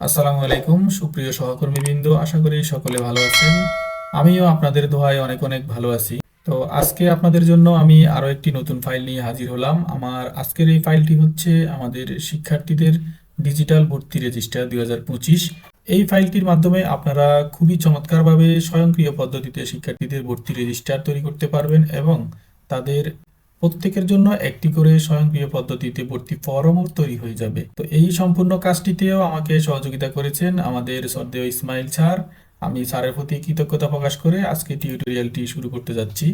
আসসালামু আলাইকুম, সুপ্রিয় সহকর্মীবৃন্দ, আশা করি সকলে ভালো আছেন। আমিও আপনাদের দোয়ায় অনেক অনেক ভালো আছি। তো আজকে আপনাদের জন্য আমি আরও একটি নতুন ফাইল নিয়ে হাজির হলাম। আমার আজকের এই ফাইলটি হচ্ছে আমাদের শিক্ষার্থীদের ডিজিটাল ভর্তি রেজিস্টার দুই হাজার পঁচিশ। এই ফাইলটির মাধ্যমে আপনারা খুবই চমৎকারভাবে স্বয়ংক্রিয় পদ্ধতিতে শিক্ষার্থীদের ভর্তি রেজিস্টার তৈরি করতে পারবেন এবং তাদের প্রত্যেকের জন্য একটি করে স্বয়ংক্রিয় পদ্ধতিতে ভর্তি ফরমও তৈরি হয়ে যাবে। তো এই সম্পূর্ণ কাজটিতেও আমাকে সহযোগিতা করেছেন আমাদের সর্দেয় ইসমাইল স্যার। আমি স্যারের প্রতি কৃতজ্ঞতা প্রকাশ করে আজকে টিউটোরিয়ালটি শুরু করতে যাচ্ছি।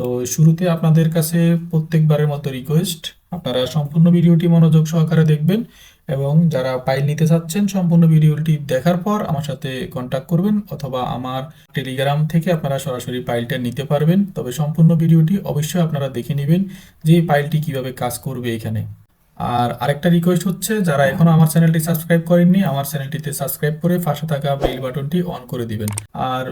তো শুরুতে আপনাদের কাছে প্রত্যেকবারের মতো রিকোয়েস্ট আপনারা সম্পূর্ণ ভিডিওটি মনোযোগ সহকারে দেখবেন এবং যারা ফাইল নিতে চাচ্ছেন সম্পূর্ণ ভিডিওটি দেখার পর আমার সাথে কন্ট্যাক্ট করবেন অথবা আমার টেলিগ্রাম থেকে আপনারা সরাসরি ফাইলটা নিতে পারবেন। তবে সম্পূর্ণ ভিডিওটি অবশ্যই আপনারা দেখে নেবেন যে এই ফাইলটি কীভাবে কাজ করবে এখানে। আর আরেকটা রিকোয়েস্ট হচ্ছে, যারা এখনও আমার চ্যানেলটি সাবস্ক্রাইব করেননি, আমার চ্যানেলটিতে সাবস্ক্রাইব করে পাশে থাকা বেল বাটনটি অন করে দিবেন। আর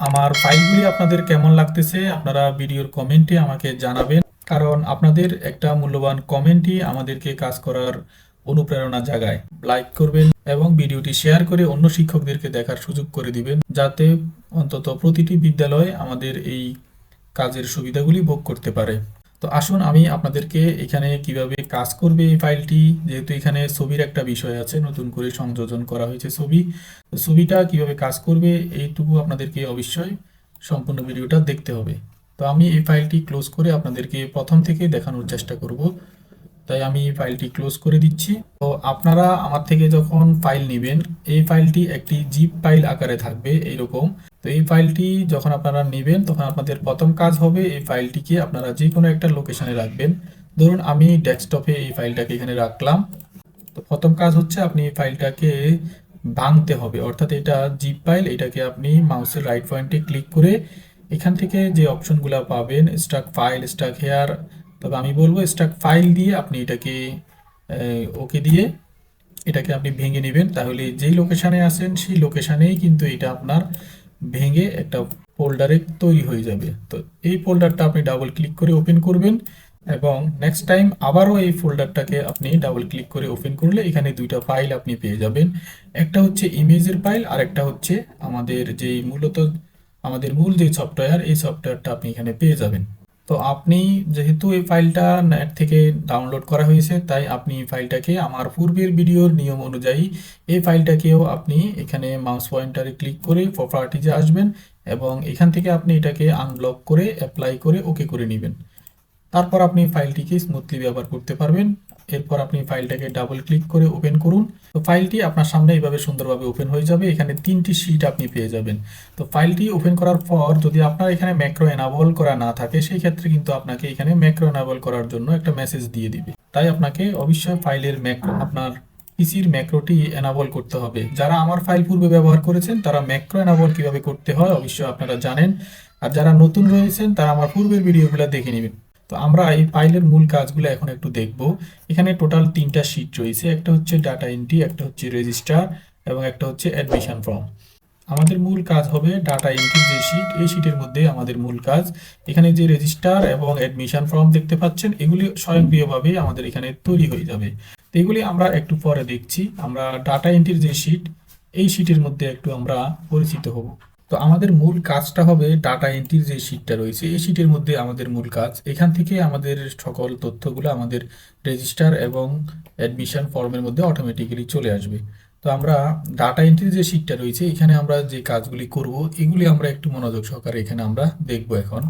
আমার ফাইলগুলি আপনাদের কেমন লাগতেছে, আপনারা ভিডিওর কমেন্টে আমাকে জানাবেন। কারণ আপনাদের একটা মূল্যবান কমেন্টই আমাদেরকে কাজ করার অনুপ্রেরণা জাগায় লাইক করবেন এবং ভিডিওটি শেয়ার করে অন্য শিক্ষকদেরকে দেখার সুযোগ করে দিবেন, যাতে অন্তত প্রতিটি বিদ্যালয় আমাদের এই কাজের সুবিধাগুলি ভোগ করতে পারে। তো আসুন আমি আপনাদেরকে এখানে কীভাবে কাজ করবে এই ফাইলটি, যেহেতু এখানে ছবির একটা বিষয় আছে, নতুন করে সংযোজন করা হয়েছে ছবি। তো ছবিটা কীভাবে কাজ করবে এইটুকু আপনাদেরকে অবশ্যই সম্পূর্ণ ভিডিওটা দেখতে হবে। তো আমি এই ফাইলটি ক্লোজ করে আপনাদেরকে প্রথম থেকে দেখানোর চেষ্টা করব। তাই আমি ফাইলটি ক্লোজ করে দিচ্ছি। তো আপনারা আমার থেকে যখন ফাইল নেবেন, এই ফাইলটি একটি জিপ ফাইল আকারে থাকবে এইরকম। তো এই ফাইলটি যখন আপনারা নেবেন, তখন আপনাদের প্রথম কাজ হবে এই ফাইলটিকে আপনারা যে কোনো একটা লোকেশনে রাখবেন। ধরুন আমি ডেস্কটপে এই ফাইলটাকে এখানে রাখলাম। তো প্রথম কাজ হচ্ছে আপনি এই ফাইলটাকে ভাঙতে হবে। অর্থাৎ এটা জিপ ফাইল এটাকে আপনি মাউসের রাইট পয়েন্টে ক্লিক করে এখান থেকে যে অপশনগুলো পাবেন স্টাক ফাইল স্টাক হেয়ার তবে আমি বলব স্টাক ফাইল দিয়ে আপনি এটাকে ওকে দিয়ে এটাকে আপনি ভেঙে নেবেন। তাহলে যেই লোকেশানে আসেন সেই লোকেশানেই কিন্তু এটা আপনার ভেঙে একটা ফোল্ডারে তৈরি হয়ে যাবে। তো এই ফোল্ডারটা আপনি ডাবল ক্লিক করে ওপেন করবেন এবং নেক্সট টাইম আবারও এই ফোল্ডারটাকে আপনি ডাবল ক্লিক করে ওপেন করলে এখানে দুইটা ফাইল আপনি পেয়ে যাবেন। একটা হচ্ছে ইমেজের ফাইল আর একটা হচ্ছে আমাদের যেই মূলত, আমাদের মূল যে সফটওয়্যার এই সফটওয়্যারটা আপনি এখানে পেয়ে যাবেন। তো আপনি যেহেতু এই ফাইলটা নেট থেকে ডাউনলোড করা হয়েছে, তাই আপনি এই ফাইলটাকে আমার পূর্বের ভিডিওর নিয়ম অনুযায়ী এই ফাইলটাকেও আপনি এখানে মাউস পয়েন্টারে ক্লিক করে প্রপার্টিজে আসবেন এবং এখান থেকে আপনি এটাকে আনব্লক করে অ্যাপ্লাই করে ওকে করে নেবেন। তারপর আপনি ফাইলটিকে স্মুথলি ব্যবহার করতে পারবেন। এরপর আপনি ফাইলটাকে ডাবল ক্লিক করে ওপেন করুন। তো ফাইলটি আপনার সামনে এইভাবে সুন্দরভাবে ওপেন হয়ে যাবে। এখানে তিনটি শিট আপনি পেয়ে যাবেন। তো ফাইলটি ওপেন করার পর যদি আপনার এখানে ম্যাক্রো এনাবল করা না থাকে, সেই ক্ষেত্রে কিন্তু আপনাকে এখানে ম্যাক্রো এনাবল করার জন্য একটা মেসেজ দিয়ে দিবে। তাই আপনাকে অবশ্যই ফাইলের ম্যাক্রো আপনার পিসির ম্যাক্রোটি এনাবল করতে হবে। যারা আমার ফাইল পূর্বে ব্যবহার করেছেন, তারা ম্যাক্রো এনাবল কীভাবে করতে হয়, অবশ্যই আপনারা জানেন। আর যারা নতুন রয়েছেন, তারা আমার পূর্বের ভিডিওগুলো দেখে নেবেন। তো আমরা এই ফাইলের মূল কাজগুলো এখন একটু দেখব। এখানে টোটাল তিনটা শিট রয়েছে, একটা হচ্ছে ডাটা এন্ট্রি, একটা হচ্ছে রেজিস্টার এবং একটা হচ্ছে অ্যাডমিশন ফর্ম। আমাদের মূল কাজ হবে ডাটা এন্ট্রি যে শিট, এই শিটের মধ্যে আমাদের মূল কাজ। এখানে যে রেজিস্টার এবং অ্যাডমিশন ফর্ম দেখতে পাচ্ছেন, এগুলি স্বয়ংক্রিয়ভাবে আমাদের এখানে তৈরি হয়ে যাবে। তো এগুলি আমরা একটু পরে দেখছি। আমরা ডাটা এন্ট্রির যে শিট, এই শিটের মধ্যে একটু আমরা পরিচিত হব। তো আমাদের মূল কাজটা হবে ডাটা এন্ট্রির যে শিটটা রয়েছে, এই শিটের মধ্যে আমাদের মূল কাজ। এখান থেকে আমাদের সকল তথ্যগুলো আমাদের রেজিস্টার এবং অ্যাডমিশন ফর্মের মধ্যে অটোমেটিক্যালি চলে আসবে। তো আমরা ডাটা এন্ট্রির যে শিটটা রয়েছে, এখানে আমরা যে কাজগুলি করব, এগুলি আমরা একটু মনোযোগ সহকারে এখানে আমরা দেখব এখন।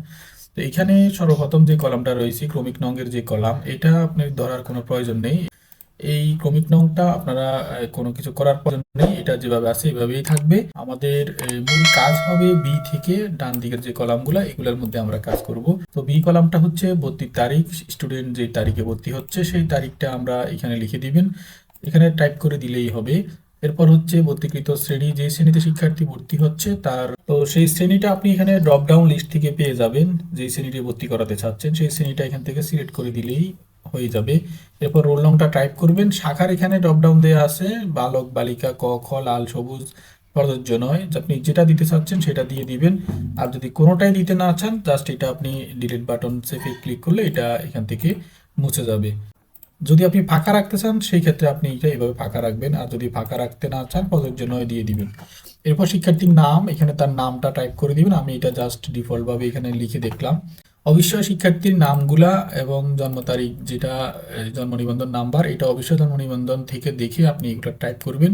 তো এখানে সর্বপ্রথম যে কলামটা রয়েছে, ক্রমিক নঙ্গের যে কলাম, এটা আপনার ধরার কোনো প্রয়োজন নেই। এই ক্রমিক নংটা আপনারা কোনো কিছু করার প্রয়োজন নেই। এটা যেভাবে আছে, এভাবেই থাকবে। আমাদের মূল কাজ হবে বি থেকে ডান দিকের যে কলামগুলো, এগুলোর মধ্যে আমরা কাজ করব। তো বি কলামটা হচ্ছে ভর্তির তারিখ স্টুডেন্ট যে তারিখে ভর্তি হচ্ছে, সেই তারিখটা আমরা এখানে লিখে দিবেন। এখানে টাইপ করে দিলেই হবে। এরপর হচ্ছে ভর্তিকৃত শ্রেণি, যে শ্রেণীতে শিক্ষার্থী ভর্তি হচ্ছে, তার, তো সেই শ্রেণীটা আপনি এখানে ড্রপ ডাউন লিস্ট থেকে পেয়ে যাবেন। যে শ্রেণীটি ভর্তি করাতে চাচ্ছেন, সেই শ্রেণীটা এখান থেকে সিলেক্ট করে দিলেই হয়ে যাবে। এরপর রোল নংটা টাইপ করবেন। শাখার এখানে ড্রপ ডাউন দেওয়া আছে। বালক, বালিকা, ক, খ, লাল, সবুজ প্রযোজ্য নয়। আপনি যেটা দিতে চাচ্ছেন সেটা দিয়ে দিবেন। আর যদি কোনোটাই দিতে না চান জাস্ট এটা আপনি ডিলিট বাটন সেফে ক্লিক করলে এটা এখান থেকে মুছে যাবে। যদি আপনি ফাঁকা রাখতে চান, সেই ক্ষেত্রে আপনি এটা এভাবে ফাঁকা রাখবেন। আর যদি ফাঁকা রাখতে না চান প্রযোজ্য নয় দিয়ে দিবেন। এরপর শিক্ষার্থীর নাম, এখানে তার নামটা টাইপ করে দিবেন। আমি এটা জাস্ট ডিফল্টভাবে এখানে লিখে দেখলাম। অবশ্যই শিক্ষার্থীর নামগুলা এবং জন্ম তারিখ যেটা জন্ম নিবন্ধন নাম্বার, এটা অবশ্যই জন্ম নিবন্ধন থেকে দেখে আপনি এগুলো টাইপ করবেন।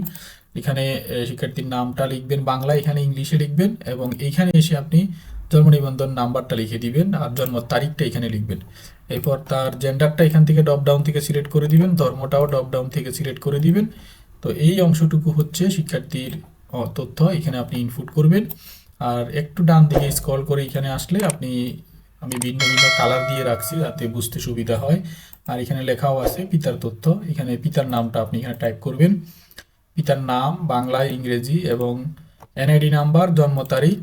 এখানে শিক্ষার্থীর নামটা লিখবেন বাংলা এখানে ইংলিশে লিখবেন এবং এইখানে এসে আপনি জন্ম নিবন্ধন নাম্বারটা লিখে দিবেন আর জন্ম তারিখটা এখানে লিখবেন। এরপর তার জেন্ডারটা এখান থেকে ডপ ডাউন থেকে সিলেক্ট করে দিবেন, ধর্মটাও ডপ ডাউন থেকে সিলেক্ট করে দিবেন। তো এই অংশটুকু হচ্ছে শিক্ষার্থীর তথ্য, এখানে আপনি ইনপুট করবেন। আর একটু ডান দিকে স্ক্রল করে এখানে আসলে আপনি আমি ভিন্ন ভিন্ন কালার দিয়ে রাখছি যাতে বুঝতে সুবিধা হয়। আর এখানে লেখাও আছে পিতার তথ্য। এখানে পিতার নামটা আপনি এখানে টাইপ করবেন। পিতার নাম বাংলা, ইংরেজি এবং এনআইডি নাম্বার জন্ম তারিখ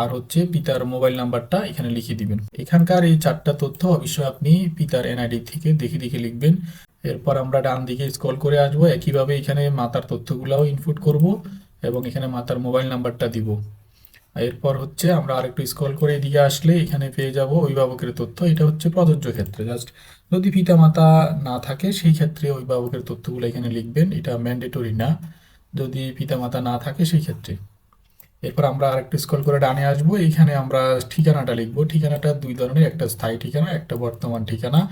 আর হচ্ছে পিতার মোবাইল নাম্বারটা এখানে লিখে দিবেন। এখানকার এই চারটা তথ্য অবশ্যই আপনি পিতার এনআইডি থেকে দেখে দেখে লিখবেন। এরপর আমরা ডান দিকে স্ক্রল করে আসব। একইভাবে এখানে মাতার তথ্যগুলোও ইনপুট করব এবং এখানে মাতার মোবাইল নাম্বারটা দিব। এরপর হচ্ছে আমরা আরেকটু স্ক্রল করে এদিকে আসলে এখানে পেয়ে যাব অভিভাবকের তথ্য। এটা হচ্ছে প্রযোজ্য ক্ষেত্রে। জাস্ট যদি পিতামাতা না থাকে, সেই ক্ষেত্রে অভিভাবকের তথ্যগুলো এখানে লিখবেন। এটা ম্যান্ডেটরি না। যদি পিতামাতা না থাকে, সেই ক্ষেত্রে। এরপর আমরা আরেকটু স্ক্রল করে ডানে আসব। এইখানে আমরা ঠিকানাটা লিখব। ঠিকানাটা দুই ধরনের। একটা স্থায়ী ঠিকানা, একটা বর্তমান ঠিকানা।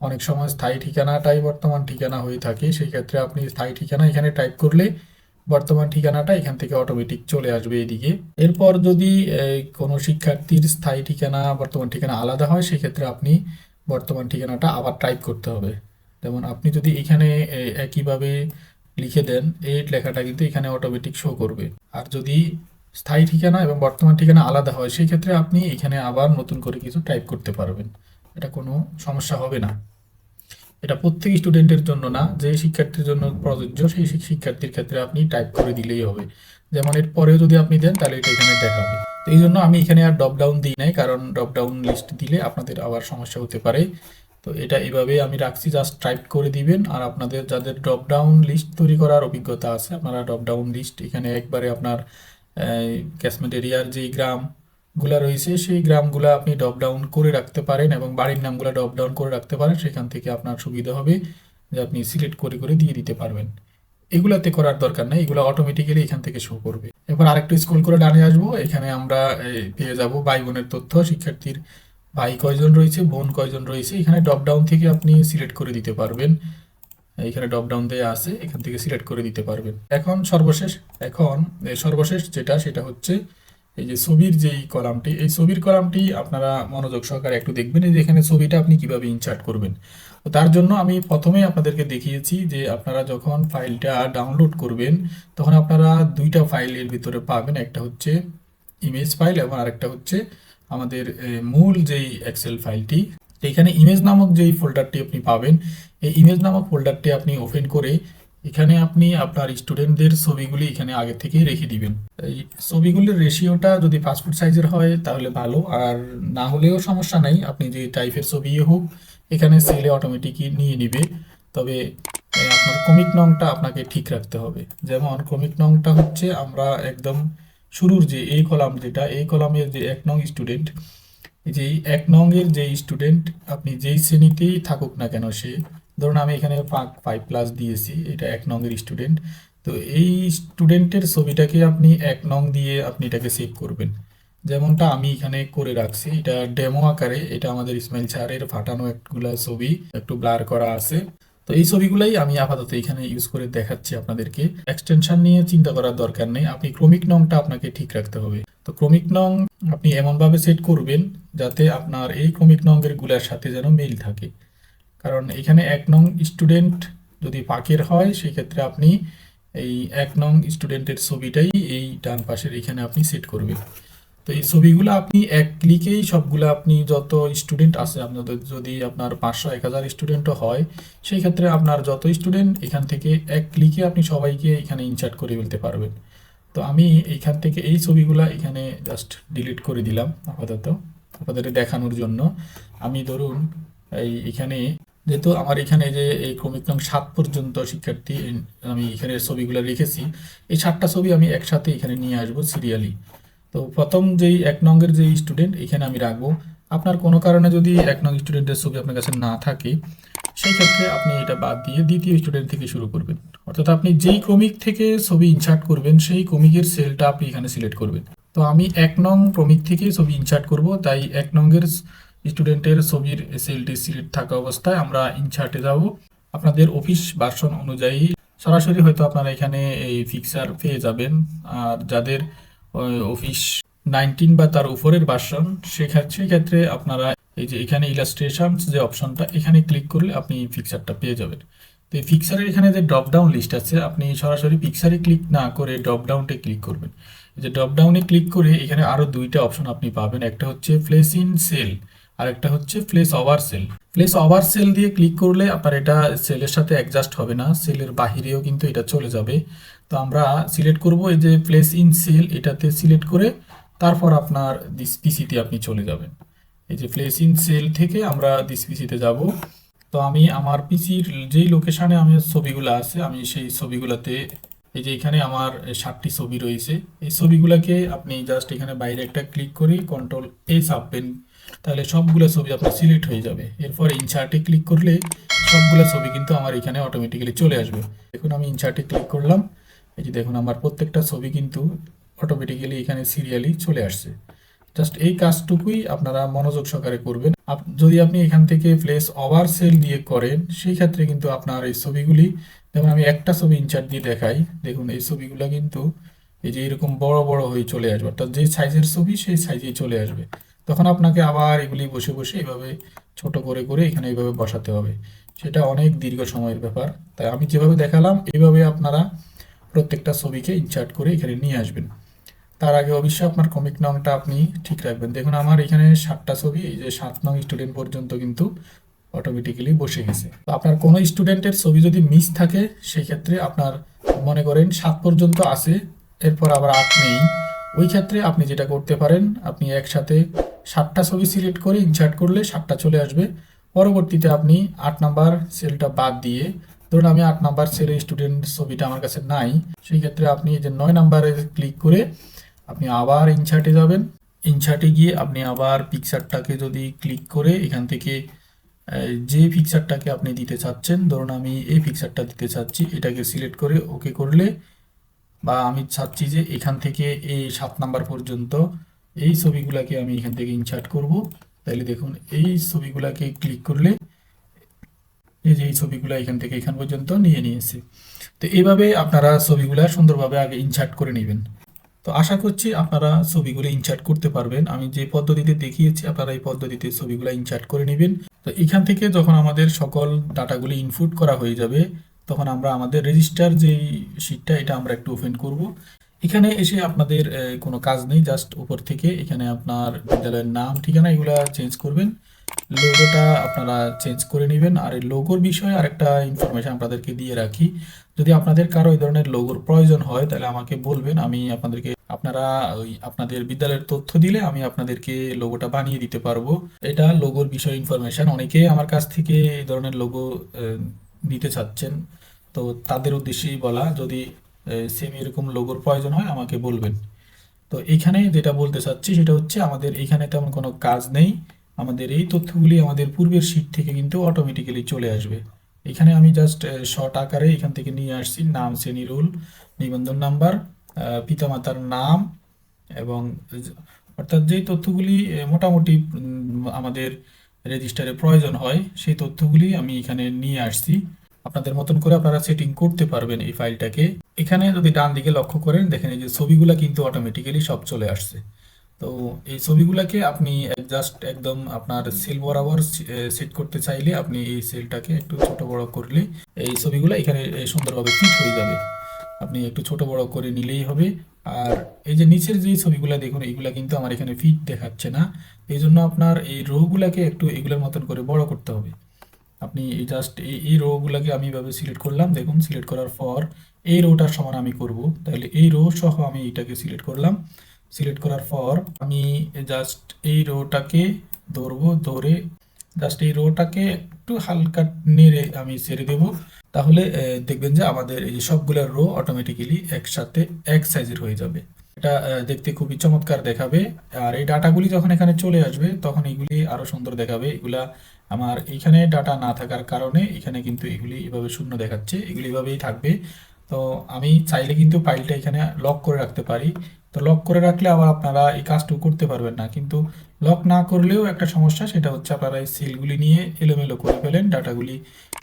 অনেক সময় স্থায়ী ঠিকানাটাই বর্তমান ঠিকানা হয়ে থাকে। সেই ক্ষেত্রে আপনি স্থায়ী ঠিকানা এখানে টাইপ করলে বর্তমান ঠিকানাটা এখান থেকে অটোমেটিক চলে আসবে এদিকে। এরপর যদি কোনো শিক্ষার্থীর স্থায়ী ঠিকানা, বর্তমান ঠিকানা আলাদা হয়, সেক্ষেত্রে আপনি বর্তমান ঠিকানাটা আবার টাইপ করতে হবে। যেমন আপনি যদি এখানে একইভাবে লিখে দেন এই লেখাটা কিন্তু এখানে অটোমেটিক শো করবে। আর যদি স্থায়ী ঠিকানা এবং বর্তমান ঠিকানা আলাদা হয় সেই ক্ষেত্রে আপনি এখানে আবার নতুন করে কিছু টাইপ করতে পারবেন। এটা কোনো সমস্যা হবে না। এটা প্রত্যেক স্টুডেন্টের জন্য না, যে শিক্ষার্থীর জন্য প্রযোজ্য সেই শিক্ষার্থীর ক্ষেত্রে আপনি টাইপ করে দিলেই হবে। যেমন এর পরেও যদি আপনি দেন, তাহলে এটা এখানে দেখাবে। তো এই জন্য আমি এখানে আর ড্রপ ডাউন দিই নাই, কারণ ড্রপ ডাউন লিস্ট দিলে আপনাদের আবার সমস্যা হতে পারে। তো এটা এইভাবে আমি রাখছি জাস্ট টাইপ করে দিবেন। আর আপনাদের যাদের ড্রপ ডাউন লিস্ট তৈরি করার অভিজ্ঞতা আছে, আপনারা ড্রপ ডাউন লিস্ট এখানে একবারে আপনার ক্যাশমেন্ট এরিয়ার যেই গ্রামগুলা রয়েছে, সেই গ্রামগুলা আপনি ড্রপ ডাউন করে রাখতে পারেন এবং বাড়ির নামগুলো ড্রপ ডাউন করে রাখতে পারেন, সেখান থেকে আপনার সুবিধা হবে যে আপনি সিলেক্ট করে করে দিয়ে দিতে পারবেন। এগুলাতে করার দরকার নেই, এগুলো অটোমেটিক্যালি এখান থেকে শো করবে। এবার আরেকটু স্কুল করে ডানে আসব, এখানে আমরা পেয়ে যাব ভাই বোনের তথ্য, শিক্ষার্থীর ভাই কয়জন রয়েছে, বোন কয়জন রয়েছে, এখানে ড্রপ ডাউন থেকে আপনি সিলেক্ট করে দিতে পারবেন। এখানে ড্রপ ডাউন দেয়া আছে, এখান থেকে সিলেক্ট করে দিতে পারবেন। এখন সর্বশেষ এখন সর্বশেষ যেটা, সেটা হচ্ছে এই যে ছবির যেই কলামটি, এই ছবির কলামটি আপনারা মনোযোগ সহকারে একটু দেখবেন, এই যে এখানে ছবিটা আপনি কীভাবে ইনসার্ট করবেন। তো তার জন্য আমি প্রথমেই আপনাদেরকে দেখিয়েছি যে আপনারা যখন ফাইলটা ডাউনলোড করবেন, তখন আপনারা দুইটা ফাইল এর ভিতরে পাবেন। একটা হচ্ছে ইমেজ ফাইল এবং আরেকটা হচ্ছে আমাদের মূল যেই এক্সেল ফাইলটি এখানে ইমেজ নামক যেই ফোল্ডারটি আপনি পাবেন, এই ইমেজ নামক ফোল্ডারটি আপনি ওপেন করে এখানে আপনি আপনার স্টুডেন্টদের ছবিগুলি এখানে আগে থেকেই রেখে দিবেন। এই ছবিগুলির রেশিওটা যদি পাসপোর্ট সাইজের হয়, তাহলে ভালো। আর না হলেও সমস্যা নাই, আপনি যে টাইপের ছবি হোক, এখানে সেলে অটোমেটিকই নিয়ে নিবে। তবে আপনার কমিক নংটা আপনাকে ঠিক রাখতে হবে। যেমন কমিক নংটা হচ্ছে আমরা একদম শুরুর যে এই কলাম যেটা, এই কলামের যে এক নং স্টুডেন্ট এই যে এক নং এর যে স্টুডেন্ট আপনি যেই শ্রেণীতেই থাকুক না কেন সে ধরুন আমি এখানে ফাইভ প্লাস দিয়েছি, এটা এক নং এর স্টুডেন্ট তো এই স্টুডেন্টের ছবিটাকে আপনি এক নং দিয়ে আপনি এটাকে সেভ করবেন। যেমনটা আমি এখানে করে রাখছি, এটা ডেমো আকারে, এটা আমাদের ইসমাইল ছাড়ের ফাটানো একগুলা ছবি, একটু ব্লার করা আছে। তো এই ছবিগুলাই আমি আপাতত এখানে ইউজ করে দেখাচ্ছি আপনাদেরকে। এক্সটেনশন নিয়ে চিন্তা করার দরকার নেই, আপনি ক্রমিক নংটা আপনাকে ঠিক রাখতে হবে। তো ক্রমিক নং আপনি এমনভাবে সেট করবেন, যাতে আপনার এই ক্রমিক নংয়েরগুলার সাথে যেন মিল থাকে। কারণ এখানে এক নং স্টুডেন্ট যদি পাকের হয়, সেক্ষেত্রে আপনি এই এক নং স্টুডেন্টের ছবিটাই এই ডান পাশের এখানে আপনি সেট করবেন। তো এই ছবিগুলো আপনি এক ক্লিকেই সবগুলো আপনি যত স্টুডেন্ট আছে, আপনাদের যদি আপনার পাঁচশো, এক হাজার স্টুডেন্টও হয় সেই ক্ষেত্রে আপনার যত স্টুডেন্ট এখান থেকে এক ক্লিকে আপনি সবাইকে এখানে ইনসার্ট করে ফেলতে পারবেন। তো আমি এইখান থেকে এই ছবিগুলা এখানে জাস্ট ডিলিট করে দিলাম, আপাতত। আপনাদের দেখানোর জন্য। আমি ধরুন, এই এখানে যেহেতু আমার এখানে যে এই ক্রমিক নং সাত পর্যন্ত শিক্ষার্থী আমি এখানে ছবিগুলো রেখেছি, এই সাতটা ছবি আমি একসাথে এখানে নিয়ে আসব সিরিয়ালি। তো প্রথম যেই এক নঙ্গের যেই স্টুডেন্ট, এখানে আমি রাখব। আপনার কোনো কারণে যদি এক নং স্টুডেন্টের ছবি আপনার কাছে না থাকে, সেই ক্ষেত্রে আপনি এটা বাদ দিয়ে দ্বিতীয় স্টুডেন্ট থেকে শুরু করবেন। অর্থাৎ আপনি যেই ক্রমিক থেকে ছবি ইনসার্ট করবেন, সেই ক্রমিকের সেলটা আপনি এখানে সিলেক্ট করবেন। তো আমি এক নং ক্রমিক থেকে ছবি ইনসার্ট করব, তাই এক নংয়ের স্টুডেন্টের ছবির সেলটি সিলেক্ট থাকা অবস্থায় আমরা ইনসার্টে যাব। আপনাদের অফিস ভার্সন অনুযায়ী সরাসরি হয়তো আপনারা এখানে এই ফিক্সার পেয়ে যাবেন। আর যাদের অফিস নাইনটিন বা তার উপরের ভার্সন সেক্ষেত্রে আপনারা এই যে এখানে ইলাস্ট্রেশন যে অপশনটা এখানে ক্লিক করলে আপনি ফিক্সারটা পেয়ে যাবেন। তো এই ফিক্সারের এখানে যে ড্রপ ডাউন লিস্ট আছে, আপনি সরাসরি পিকচারে ক্লিক না করে ড্রপ ডাউনটে ক্লিক করবেন। এই যে ড্রপ ডাউনে ক্লিক করে এখানে আরও দুইটা অপশন আপনি পাবেন। একটা হচ্ছে ফ্লেস ইন সেল আর একটা হচ্ছে place over cell place over cell দিয়ে ক্লিক করলে আপনার এটা সেলের সাথে অ্যাডজাস্ট হবে না সেলের বাহিরেও কিন্তু এটা চলে যাবে। তো আমরা সিলেক্ট করব এই যে প্লেস ইন সেল এটাতে সিলেক্ট করে তারপর আপনার দিস পিসিতে আপনি চলে যাবেন। এই যে প্লেস ইন সেল থেকে আমরা দিস পিসিতে যাব। তো আমি আমার পিসির যেই লোকেশানে আমার ছবিগুলো আছে, আমি সেই ছবিগুলোতে এই যে এখানে আমার ষাটটি ছবি রয়েছে। এই ছবিগুলোকে আপনি জাস্ট এখানে বাইরে একটা ক্লিক করে কন্ট্রোল এ চাপবেন তাহলে সবগুলো ছবি আপনার সিলেক্ট হয়ে যাবে। এরপর ইনচার্টে ক্লিক করলে সবগুলো ছবি কিন্তু আমার এখানে অটোমেটিক্যালি চলে আসবে। দেখুন, আমি ইনচার্টে ক্লিক করলাম। এই যে দেখুন, আমার প্রত্যেকটা ছবি কিন্তু অটোমেটিক্যালি এখানে সিরিয়ালি চলে আসছে। জাস্ট এই কাজটুকুই আপনারা মনোযোগ সহকারে করবেন। যদি আপনি এখান থেকে প্লেস ওভার সেল দিয়ে করেন, সেই ক্ষেত্রে কিন্তু আপনার এই ছবিগুলি, যেমন আমি একটা ছবি ইনচার্ট দিয়ে দেখাই, দেখুন, এই ছবিগুলো কিন্তু এই যে এরকম বড় বড় হয়ে চলে আসবে। অর্থাৎ যে সাইজের ছবি, সেই সাইজেই চলে আসবে। তখন আপনাকে আবার এগুলি বসে বসে এইভাবে ছোট করে করে এখানে এইভাবে বসাতে হবে। সেটা অনেক দীর্ঘ সময়ের ব্যাপার। তাই আমি যেভাবে দেখালাম এইভাবে আপনারা প্রত্যেকটা ছবিকে ইনচার্ট করে এখানে নিয়ে আসবেন। তার আগে অবশ্যই আপনার কমিক নংটা আপনি ঠিক রাখবেন। দেখুন, আমার এখানে সাতটা ছবি, এই যে সাত নং স্টুডেন্ট পর্যন্ত কিন্তু অটোমেটিক্যালি বসে গেছে। তো আপনার কোনো স্টুডেন্টের ছবি যদি মিস থাকে সেই ক্ষেত্রে আপনার মনে করেন সাত পর্যন্ত আছে, এরপর আবার আট নেই। ওই ক্ষেত্রে আপনি যেটা করতে পারেন, আপনি একসাথে সাতটা ছবি সিলেক্ট করে ইনসার্ট করলে সাতটা চলে আসবে। পরবর্তীতে আপনি আট নাম্বার সেলটা বাদ দিয়ে, ধরুন আমি আট নাম্বার সেলের স্টুডেন্ট ছবিটা আমার কাছে নাই, সেই ক্ষেত্রে আপনি যে নয় নাম্বারে ক্লিক করে আপনি আবার ইনসার্টে যাবেন। ইনসার্টে গিয়ে আপনি আবার পিকচারটাকে যদি ক্লিক করে এখান থেকে যে পিকচারটাকে আপনি দিতে চাচ্ছেন, ধরুন আমি এই পিকচারটা দিতে চাচ্ছি, এটাকে সিলেক্ট করে ওকে করলে বা আমি চাচ্ছি যে এখান থেকে এই সাত নাম্বার পর্যন্ত এই ছবিগুলাকে আমি এখান থেকে ইনসার্ট করব। তাহলে দেখুন, এই ছবিগুলাকে ক্লিক করলে এই যে এই ছবিগুলো এখান থেকে এখান পর্যন্ত নিয়ে নিয়েছে তো এইভাবে আপনারা ছবিগুলা সুন্দরভাবে আগে ইনসার্ট করে নেবেন। তো আশা করছি আপনারা ছবিগুলো ইনসার্ট করতে পারবেন। আমি যে পদ্ধতিতে দেখিয়েছি, আপনারা এই পদ্ধতিতে ছবিগুলো ইনসার্ট করে নেবেন। তো এখান থেকে যখন আমাদের সকল ডাটাগুলি ইনপুট করা হয়ে যাবে, তখন আমরা আমাদের রেজিস্টার যেই শিটটা এটা আমরা একটু ওপেন করব। এখানে এসে আপনাদের কোনো কাজ নেই জাস্ট উপর থেকে এখানে আপনার বিদ্যালয়ের নাম, ঠিকানা এগুলা চেঞ্জ করবেন। লোগোটা আপনারা চেঞ্জ করে নেবেন। আর এই লোগোর বিষয়ে আরেকটা ইনফরমেশন আপনাদেরকে দিয়ে রাখি। যদি আপনাদের কারও এই ধরনের লোগোর প্রয়োজন হয়, তাহলে আমাকে বলবেন। আমি আপনাদেরকে, আপনারা ওই আপনাদের বিদ্যালয়ের তথ্য দিলে আমি আপনাদেরকে লোগোটা বানিয়ে দিতে পারব। এটা লোগোর বিষয় ইনফরমেশন অনেকে আমার কাছ থেকে এই ধরনের লোগো নিতে চাচ্ছেন। তো তাদের উদ্দেশ্যেই বলা, যদি সেম এরকম লোগোর প্রয়োজন হয়, আমাকে বলবেন। তো এখানে যেটা বলতে চাচ্ছি সেটা হচ্ছে, আমাদের এখানে তেমন কোনো কাজ নেই। আমাদের এই তথ্যগুলি আমাদের পূর্বের শীট থেকে কিন্তু অটোমেটিক্যালি চলে আসবে। এখানে আমি জাস্ট শর্ট আকারে এখান থেকে নিয়ে আসছি, নাম, শ্রেণি, রোল, নিবন্ধন নাম্বার পিতামাতার নাম এবং, অর্থাৎ যেই তথ্যগুলি মোটামুটি আমাদের রেজিস্টারে প্রয়োজন হয়, সেই তথ্যগুলি আমি এখানে নিয়ে আসছি। আপনাদের মতন করে আপনারা সেটিং করতে পারবেন এই ফাইলটাকে এখানে যদি ডান দিকে লক্ষ্য করেন, দেখেন এই যে ছবিগুলা কিন্তু অটোমেটিক্যালি সব চলে আসছে। তো এই ছবিগুলাকে আপনি জাস্ট একদম আপনার সেল বরাবর সেট করতে চাইলে আপনি এই সেলটাকে একটু ছোট বড় করলে এই ছবিগুলো এখানে সুন্দরভাবে ফিট হয়ে যাবে। আপনি একটু ছোট বড় করে নিলেই হবে। আর এই যে নিচের যে ছবিগুলো, দেখুন, এইগুলা কিন্তু আমার এখানে ফিট দেখাচ্ছে না। এই জন্য আপনার এই রোগুলাকে একটু এগুলোর মতন করে বড় করতে হবে। আপনি এই জাস্ট এই রোগুলাকে আমি এভাবে সিলেক্ট করলাম। দেখুন সিলেক্ট করার পর এই রোটার সমান আমি করব। তাহলে এই রো সহ আমি এটাকে সিলেক্ট করলাম। সিলেক্ট করার পর আমি জাস্ট এই রোটাকে ধরবো, ধরে জাস্ট এই রোটাকে একটু হালকা নেড়ে আমি ছেড়ে দেব। তাহলে দেখবেন যে আমাদের এই সবগুলো রো অটোমেটিক্যালি একসাথে এক সাইজের হয়ে যাবে। এটা দেখতে খুবই চমৎকার দেখাবে। আর এই ডাটাগুলি যখন এখানে চলে আসবে, তখন এগুলি আরও সুন্দর দেখাবে। এগুলা আমার এখানে ডাটা না থাকার কারণে এখানে কিন্তু এগুলি এভাবে শূন্য দেখাচ্ছে। এগুলি এভাবেই থাকবে। তো আমি চাইলে কিন্তু ফাইলটা এখানে লক করে রাখতে পারি। তো লক করে রাখলে আবার আপনারা এই কাজটুকু করতে পারবেন না। কিন্তু লক না করলেও একটা সমস্যা, সেটা হচ্ছে আপনারা এই সিলগুলি নিয়ে এলোমেলো করে ফেলেন। ডাটাগুলি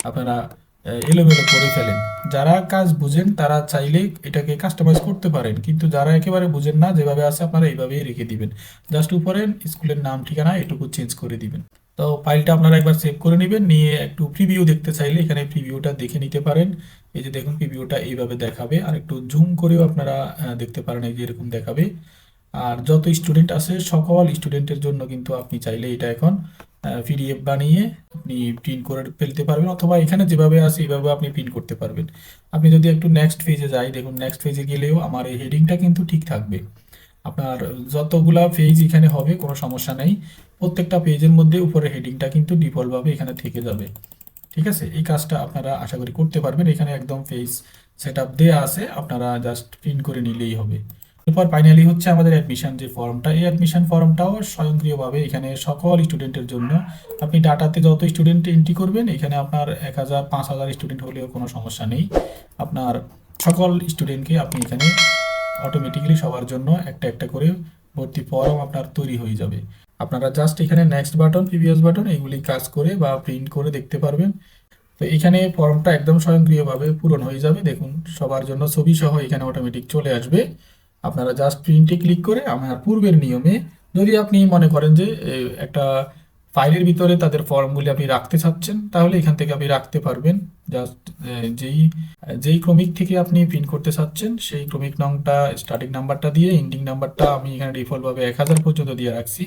আপনারা এলোমেলো করে ফেলেন। যারা কাজ বুঝেন, তারা চাইলে এটাকে কাস্টমাইজ করতে পারেন। কিন্তু যারা একেবারে বুঝেন না, যেভাবে আছে আপনারা এইভাবেই রেখে দিবেন। জাস্ট উপরে স্কুলের নাম, ঠিকানা, এটুকু চেঞ্জ করে দিবেন। তো ফাইলটা আপনারা একবার সেভ করে নেবেন, নিয়ে একটু প্রিভিউ দেখতে চাইলে এখানে প্রিভিউটা দেখে নিতে পারেন। এই যে দেখুন প্রিভিউটা এইভাবে দেখাবে। আর একটু জুম করেও আপনারা দেখতে পারেন, এই যে এরকম দেখাবে। আর যত স্টুডেন্ট আছে, সকল স্টুডেন্টের জন্য কিন্তু আপনি চাইলে এটা এখন পিডিএফ বানিয়ে আপনি প্রিন্ট করে ফেলতে পারবেন অথবা এখানে যেভাবে আছে এইভাবে আপনি প্রিন্ট করতে পারবেন। আপনি যদি একটু নেক্সট পেজে যাই, দেখুন নেক্সট পেজে গেলেও আমার এই হেডিংটা কিন্তু ঠিক থাকবে। আপনার যতগুলা পেজ এখানে হবে, কোনো সমস্যা নেই। প্রত্যেকটা পেজের মধ্যে উপরে হেডিংটা কিন্তু ডিফল্টভাবে এখানে থেকে যাবে। ঠিক আছে? এই কাজটা আপনারা আশা করি করতে পারবেন। এখানে একদম পেজ সেট আপ দেওয়া আছে। আপনারা জাস্ট প্রিন্ট করে নিলেই হবে। এরপর ফাইনালি হচ্ছে আমাদের অ্যাডমিশন যে ফর্মটা এই অ্যাডমিশন ফর্মটাও স্বয়ংক্রিয়ভাবে এখানে সকল স্টুডেন্টের জন্য। আপনি ডাটাতে যত স্টুডেন্ট এন্ট্রি করবেন, এখানে আপনার এক হাজার, পাঁচ হাজার স্টুডেন্ট হলেও কোনো সমস্যা নেই। আপনার সকল স্টুডেন্টকে আপনি এখানে অটোমেটিক্যালি সবার জন্য একটা একটা করে ভর্তি ফর্ম আপনার তৈরি হয়ে যাবে। আপনারা জাস্ট এখানে নেক্সট বাটন প্রিভিয়াস বাটন এগুলি কাজ করে বা প্রিন্ট করে দেখতে পারবেন। তো এখানে ফর্মটা একদম স্বয়ংক্রিয়ভাবে পূরণ হয়ে যাবে। দেখুন, সবার জন্য ছবি সহ এখানে অটোমেটিক চলে আসবে। আপনারা জাস্ট প্রিন্টে ক্লিক করে আমার পূর্বের নিয়মে যদি আপনি মনে করেন যে একটা ফাইলের ভিতরে তাদের ফর্মগুলি আপনি রাখতে চাচ্ছেন, তাহলে এখান থেকে আপনি রাখতে পারবেন। জাস্ট যেই যেই ক্রমিক থেকে আপনি প্রিন্ট করতে চাচ্ছেন, সেই ক্রমিক নংটা স্টার্টিং নাম্বারটা দিয়ে এন্ডিং নাম্বারটা আমি এখানে ডিফল্টভাবে এক হাজার পর্যন্ত দিয়ে রাখছি।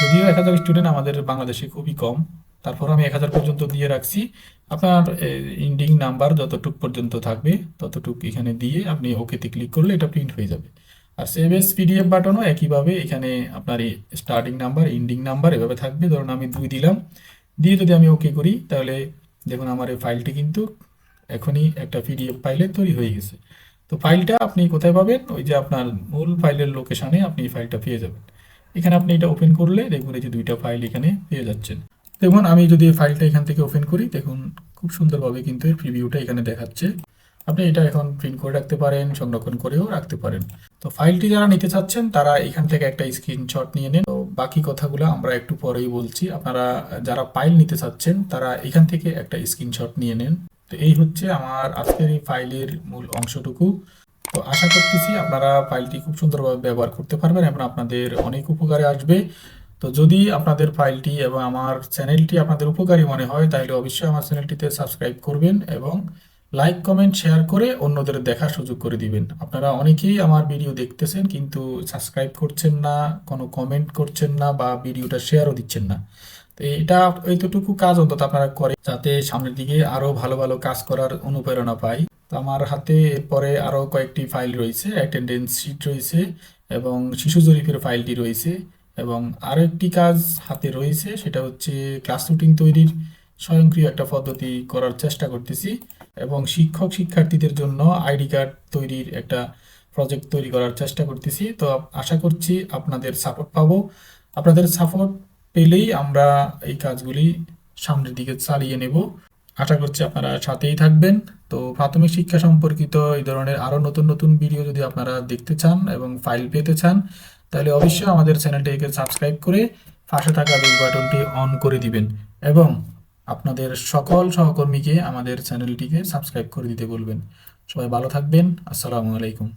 যদিও এক হাজার স্টুডেন্ট আমাদের বাংলাদেশে খুবই কম, তারপর আমি এক হাজার পর্যন্ত দিয়ে রাখছি। আপনার ইন্ডিং নাম্বার যতটুক পর্যন্ত থাকবে, ততটুক এখানে দিয়ে আপনি ওকেতে ক্লিক করলে এটা প্রিন্ট হয়ে যাবে। আর সেভ এস পিডিএফ বাটনও একইভাবে এখানে আপনার এই স্টার্টিং নাম্বার ইন্ডিং নাম্বার এভাবে থাকবে। ধরুন আমি দুই দিলাম, দিয়ে যদি আমি ওকে করি, তাহলে দেখুন আমার এই ফাইলটি কিন্তু এখনই একটা পিডিএফ ফাইলে তৈরি হয়ে গেছে। তো ফাইলটা আপনি কোথায় পাবেন? ওই যে আপনার মূল ফাইলের লোকেশানে আপনি এই ফাইলটা পেয়ে যাবেন। এখানে আপনি এটা ওপেন করলে দেখুন এই যে দুইটা ফাইল এখানে পেয়ে যাচ্ছেন। দেখুন, আমি যদি এই ফাইলটা এখান থেকে ওপেন করি, দেখুন, খুব সুন্দরভাবে কিন্তু এর প্রিভিউটা এখানে দেখাচ্ছে। আপনি এটা এখন প্রিন্ট করে রাখতে পারেন, সংরক্ষণ করেও রাখতে পারেন। তো ফাইলটি যারা নিতে চাচ্ছেন, তারা এখান থেকে একটা স্ক্রিনশট নিয়ে নেন। তো বাকি কথাগুলো আমরা একটু পরেই বলছি। আপনারা, যারা ফাইল নিতে চাচ্ছেন, তারা এখান থেকে একটা স্ক্রিনশট নিয়ে নেন। তো এই হচ্ছে আমার আজকের এই ফাইলের মূল অংশটুকু। তো আশা করতেছি আপনারা ফাইলটি খুব সুন্দরভাবে ব্যবহার করতে পারবেন এবং আপনাদের অনেক উপকারে আসবে। তো যদি আপনাদের ফাইলটি এবং আমার চ্যানেলটি আপনাদের উপকারী মনে হয়, তাহলে অবশ্যই আমার চ্যানেলটিতে সাবস্ক্রাইব করবেন এবং লাইক, কমেন্ট, শেয়ার করে অন্যদের দেখার সুযোগ করে দিবেন। আপনারা অনেকেই আমার ভিডিও দেখতেছেন কিন্তু সাবস্ক্রাইব করছেন না, কোনো কমেন্ট করছেন না বা ভিডিওটা শেয়ারও দিচ্ছেন না। তো এটা এইতটুকু কাজ অন্তত আপনারা করে যাতে সামনের দিকে আরও ভালো ভালো কাজ করার অনুপ্রেরণা পাই। তো আমার হাতে এরপরে আরও কয়েকটি ফাইল রয়েছে, অ্যাটেন্ডেন্স শিট রয়েছে এবং শিশু জরিপের ফাইলটি রয়েছে। এবং আরও একটি কাজ হাতে রয়েছে, সেটা হচ্ছে ক্লাস রুটিন তৈরির স্বয়ংক্রিয় একটা পদ্ধতি করার চেষ্টা করতেছি এবং শিক্ষক শিক্ষার্থীদের জন্য আইডি কার্ড তৈরির একটা প্রজেক্ট তৈরি করার চেষ্টা করতেছি। তো আশা করছি আপনাদের সাপোর্ট পাবো। আপনাদের সাপোর্ট পেলেই আমরা এই কাজগুলি সামনের দিকে চালিয়ে নেব। আশা করছি আপনারা সাথেই থাকবেন। তো প্রাথমিক শিক্ষা সম্পর্কিত এই ধরনের আরও নতুন নতুন ভিডিও যদি আপনারা দেখতে চান এবং ফাইল পেতে চান তাহলে অবশ্যই আমাদের চ্যানেলটিকে সাবস্ক্রাইব করে পাশে থাকা বেল বাটনটি অন করে দিবেন এবং আপনাদের সকল সহকর্মীকে আমাদের চ্যানেলটিকে সাবস্ক্রাইব করে দিতে বলবেন। সবাই ভালো থাকবেন। আসসালামু আলাইকুম।